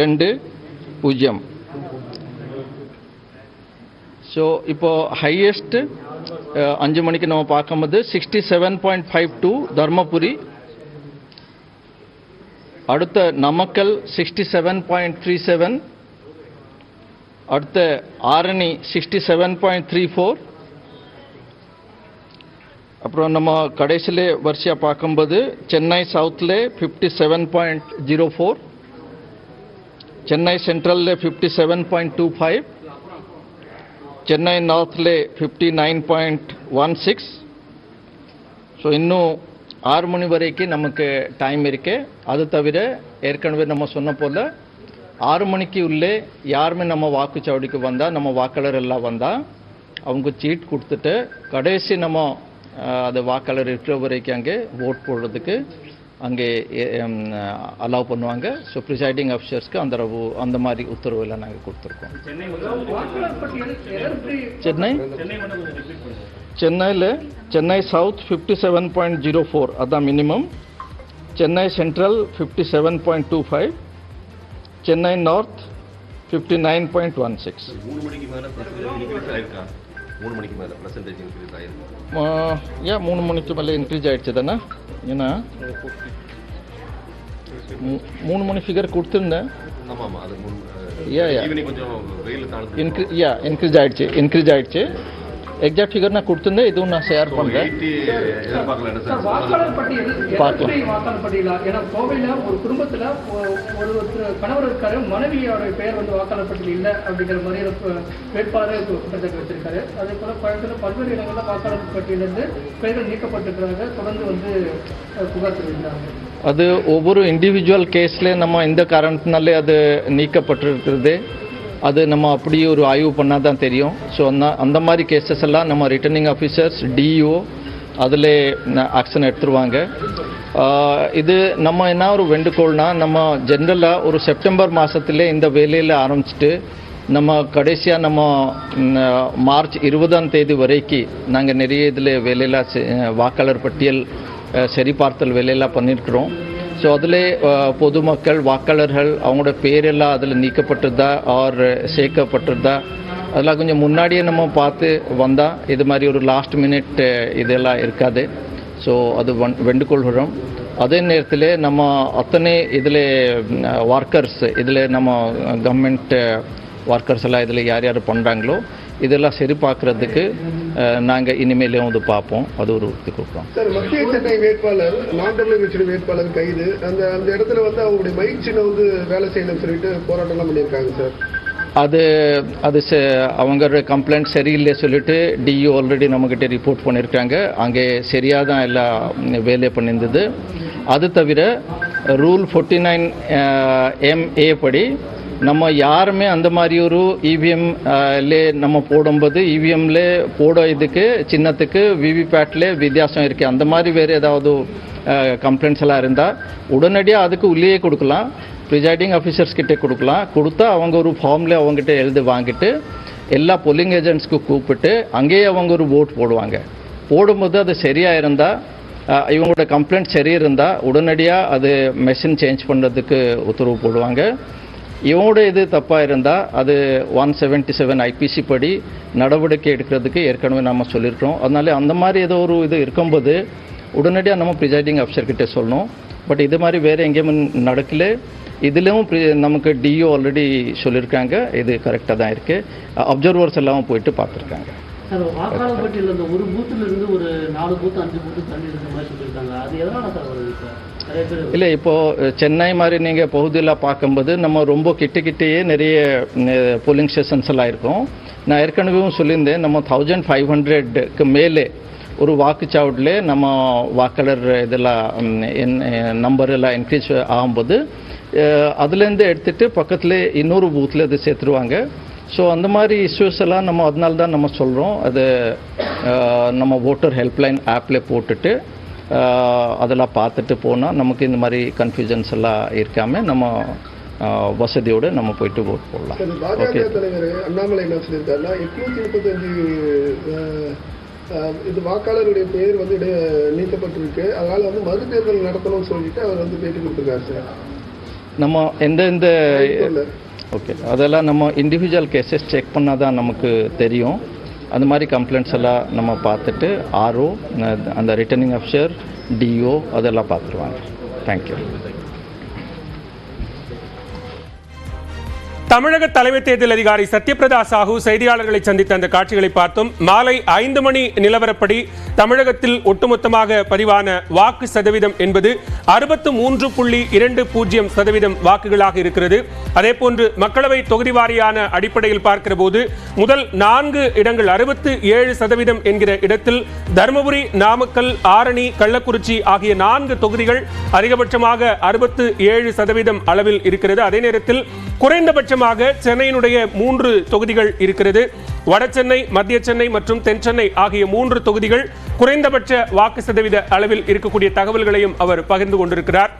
ரெண்டு பூஜ்ஜியம் ஸோ இப்போ ஹையஸ்ட் அஞ்சு மணிக்கு நம்ம பார்க்கும்போது sixty seven point five two Dharmapuri. அடுத்த Namakkal sixty seven point three seven அடுத்த Arani sixty seven point three four அப்புறம் நம்ம கடைசியில் வரிசையாக பார்க்கும்போது சென்னை சவுத்தில் fifty seven point zero four Chennai சென்ட்ரலில் fifty seven point two five Chennai நார்த்தில் fifty nine point one six so இன்னும் ஆறு மணி வரைக்கும் நமக்கு டைம் இருக்குது அது தவிர ஏற்கனவே நம்ம சொன்ன போல் ஆறு மணிக்கு உள்ளே யாருமே நம்ம வாக்குச்சாவடிக்கு வந்தால் நம்ம வாக்காளர் எல்லாம் வந்தால் அவங்க சீட் கொடுத்துட்டு கடைசி நம்ம அஹ், அது வாக்காளர் இருக்கிற வரைக்கும் அங்கே ஓட் போடுறதுக்கு அங்கே அலோவ் பண்ணுவாங்க. ஸோ ப்ரிசைடிங் ஆஃபீஸர்ஸ்க்கு அந்த ரவு- அந்த மாதிரி உத்தரவு எல்லாம் நாங்கள் கொடுத்துருக்கோம். வாக்காளர் பட்டியல் எதற்கு சென்னை? சென்னையில் Chennai south fifty seven point zero four அதான் minimum Chennai central fifty seven point two five Chennai north fifty nine point one six மூணு மணிக்கு மேலே பர்சன்டேஜ் இன்க்ரீஸ் ஆயிருக்கா. ஏன் மூணு மணிக்கு மேலே இன்க்ரீஸ் ஆயிடுச்சு தானே? ஏன்னா மூணு மணி ஃபிகர் கொடுத்துருந்தேன். ஆமாம் அது மூணு கொஞ்சம் வெயில் இன்க்ரீ யா இன்க்ரீஸ் ஆயிடுச்சு இன்க்ரீஸ் ஆயிடுச்சு. எக்ஸாக்ட் ஃபிகர் நான் கொடுத்துருந்தேன் இதுவும் நான் ஷேர் பண்ணுறேன் பார்க்கலாம். ஏன்னா கோவையில ஒரு குடும்பத்துல ஒரு ஒருத்தர் கணவர் இருக்காரு மனைவியோட பெயர் வந்து வாக்காளர் பட்டியல் இல்ல அப்படிங்கிற மாதிரி ஒரு ப- வேட்பாளர் குற்றச்சாட்டு வச்சிருக்காரு. அதே போல கோயம்புத்தூர்ல பல்வேறு இடங்கள்ல வாக்காளர் பட்டியலிருந்து பெயர்கள் நீக்கப்பட்டிருக்கிறாங்க தொடர்ந்து வந்து புகார் தெரிவிக்கிறாங்க. அது ஒவ்வொரு இண்டிவிஜுவல் கேஸில் நம்ம இந்த காரணத்தினாலே அது நீக்கப்பட்டிருக்கிறது. அது நம்ம அப்படியே ஒரு ஆய்வு பண்ணால் தான் தெரியும். ஸோ அந்த அந்த மாதிரி கேசஸ் எல்லாம் நம்ம ரிட்டர்னிங் ஆஃபீஸர்ஸ் டிஇஓ அதில் ஆக்ஷன் எடுத்துருவாங்க. இது நம்ம என்ன ஒரு வேண்டுகோள்னால் நம்ம ஜென்ரலாக ஒரு செப்டம்பர் மாதத்துல இந்த வேலையில் ஆரம்பிச்சிட்டு நம்ம கடைசியாக நம்ம மார்ச் இருபதாம் தேதி வரைக்கும் நாங்கள் நிறைய இதில் வேலையெல்லாம் செ- வாக்காளர் பட்டியல் சரிபார்த்தல் வேலையெல்லாம் பண்ணியிருக்கிறோம் ஸோ அதில் பொதுமக்கள் வாக்காளர்கள் அவங்களோட பேரெல்லாம் அதில் நீக்கப்பட்டிருந்தா ஆர் சேர்க்கப்பட்டிருந்தா அதெல்லாம் கொஞ்சம் முன்னாடியே நம்ம பார்த்து வந்தால் இது மாதிரி ஒரு லாஸ்ட் மினிட் இதெல்லாம் இருக்காது. ஸோ அது வன் வெண்டுகொள்கிறோம் அதே நேரத்தில் நம்ம அத்தனை இதில் ஒர்க்கர்ஸ் இதில் நம்ம கவர்மெண்ட் ஒர்க்கர்ஸ் எல்லாம் இதில் யார் யார் பண்ணுறாங்களோ இதெல்லாம் சரி பார்க்குறதுக்கு நாங்கள் இனிமேலும் வந்து பார்ப்போம். அது ஒரு உறுதி கொடுக்குறோம் சார் மத்திய சென்னை வேட்பாளர் தமிழர் கட்சியின் வேட்பாளர் கைது. அந்த அந்த இடத்துல வந்து அவங்களுடைய சின்னம் வந்து வேலை செய்யணும்னு சொல்லிட்டு போராட்டம்லாம் பண்ணியிருக்காங்க சார். அது அது அவங்க கம்ப்ளைண்ட் சரியில்லை சொல்லிட்டு டிஇ ஆல்ரெடி நம்மக்கிட்ட ரிப்போர்ட் பண்ணியிருக்காங்க. அங்கே சரியாக தான் எல்லாம் வேலை பண்ணியிருந்தது. அது தவிர ரூல் ஃபோர்ட்டி நைன் எம்ஏ படி நம்ம யாருமே அந்த மாதிரி ஒரு இவிஎம் நம்ம போடும்போது இவிஎம்ல போட இதுக்கு சின்னத்துக்கு விவிபேட்ல வித்தியாசம் இருக்கு. அந்த மாதிரி வேறு ஏதாவது கம்ப்ளைண்ட்ஸ் எல்லாம் இருந்தால் உடனடியாக அதுக்கு உள்ளேயே கொடுக்கலாம். ப்ரிசைடிங் ஆஃபீஸர்ஸ் கிட்டே கொடுக்கலாம். கொடுத்தா அவங்க ஒரு ஃபார்மில் அவங்ககிட்ட எழுதி வாங்கிட்டு எல்லா பொல்லிங் ஏஜென்ட்ஸ்க்கு கூப்பிட்டு அங்கேயே அவங்க ஒரு ஓட் போடுவாங்க. போடும்போது அது சரியாக இருந்தால் இவங்களோட கம்ப்ளைண்ட் சரி இருந்தால் உடனடியாக அது மெஷின் சேஞ்ச் பண்ணுறதுக்கு உத்தரவு போடுவாங்க. இவங்களோட இது தப்பாக இருந்தால் அது ஒன் செவன்ட்டி செவன் ஐபிசி படி நடவடிக்கை எடுக்கிறதுக்கு ஏற்கனவே நம்ம சொல்லியிருக்கிறோம். அதனால அந்த மாதிரி ஏதோ ஒரு இது இருக்கும்போது உடனடியாக நம்ம ப்ரிசைடிங் ஆஃபீஸர் சொல்லணும். பட் இது மாதிரி வேறு எங்கேயும் நடக்கல. இதுலேயும் நமக்கு டிஓ ஆல்ரெடி சொல்லியிருக்காங்க. இது கரெக்டாக தான் இருக்குது அப்சர்வர்ஸ் எல்லாம் போயிட்டு பார்த்துருக்காங்க. ஒரு பூத்துல இருந்து ஒரு நாலு பூத்து அஞ்சு பூத்து தண்ணி இருக்கிற மாதிரி சொல்லியிருக்காங்க. அது எதனால சார் வருது சார்? இல்லை இப்போது சென்னை மாதிரி நீங்கள் பகுதியில் பார்க்கும்போது நம்ம ரொம்ப கிட்ட கிட்டேயே நிறைய போலிங் ஸ்டேஷன்ஸ் எல்லாம் இருக்கும். நான் ஏற்கனவே சொல்லியிருந்தேன் நம்ம தௌசண்ட் ஃபைவ் ஹண்ட்ரட்க்கு மேலே ஒரு வாக்குச்சாவடியில் நம்ம வாக்காளர் இதெல்லாம் என் நம்பர் எல்லாம் இன்க்ரீஸ் ஆகும்போது அதுலேருந்து எடுத்துட்டு பக்கத்தில் இன்னொரு பூத்தில் அது சேர்த்துருவாங்க. ஸோ அந்த மாதிரி இஷ்யூஸ் எல்லாம் நம்ம அதனால தான் நம்ம சொல்கிறோம் அது நம்ம ஓட்டர் ஹெல்ப்லைன் ஆப்பில் போட்டுட்டு அதெல்லாம் பார்த்துட்டு போனால் நமக்கு இந்த மாதிரி கன்ஃபியூஷன்ஸ் எல்லாம் இருக்காமல் நம்ம வசதியோடு நம்ம போயிட்டு ஓட் போடலாம் ஓகே தலைவர் அண்ணாமலை என்ன சொல்லியிருக்காருன்னா எட்நூத்தி முப்பத்தஞ்சு இது வாக்காளருடைய பெயர் வந்து நீக்கப்பட்டிருக்கு. அதனால வந்து மறு தேர்தல் நடத்தணும்னு சொல்லிட்டு அவர் வந்து பேட்டி கொடுத்துருக்காரு சார். நம்ம எந்த எந்த ஓகே அதெல்லாம் நம்ம இண்டிவிஜுவல் கேசஸ் செக் பண்ணால் தான் நமக்கு தெரியும். அந்த மாதிரி கம்ப்ளைண்ட்ஸ் எல்லாம் நம்ம பார்த்துட்டு ஆர்ஓ அந்த ரிட்டர்னிங் அஃபிஷர் டிஓ அதெல்லாம் பார்த்துருவாங்க. தேங்க்யூ தமிழக தலைமை தேர்தல் அதிகாரி சத்யபிரதா சாஹூ செய்தியாளர்களை சந்தித்த அந்த காட்சிகளை பார்த்தோம் மாலை ஐந்து மணி நிலவரப்படி தமிழகத்தில் ஒட்டுமொத்தமாக பதிவான வாக்கு சதவீதம் என்பது அறுபத்து மூன்று புள்ளி இரண்டு பூஜ்ஜியம் சதவீதம் வாக்குகளாக இருக்கிறது. அதே போன்று மக்களவை தொகுதி வாரியான அடிப்படையில் பார்க்கிற போது முதல் நான்கு இடங்கள் அறுபத்து ஏழு சதவீதம் என்கிற இடத்தில் தருமபுரி நாமக்கல் ஆரணி கள்ளக்குறிச்சி ஆகிய நான்கு தொகுதிகள் அதிகபட்சமாக அறுபத்து ஏழு சதவீதம் அளவில் இருக்கிறது. அதே நேரத்தில் குறைந்தபட்சம் குறைந்தபட்சமாக சென்னையினுடைய மூன்று தொகுதிகள் இருக்கிறது. வட சென்னை மத்திய சென்னை மற்றும் தென் சென்னை ஆகிய மூன்று தொகுதிகள் குறைந்தபட்ச வாக்கு சதவீத அளவில் இருக்கக்கூடிய தகவல்களையும் அவர் பகிர்ந்து கொண்டிருக்கிறார்.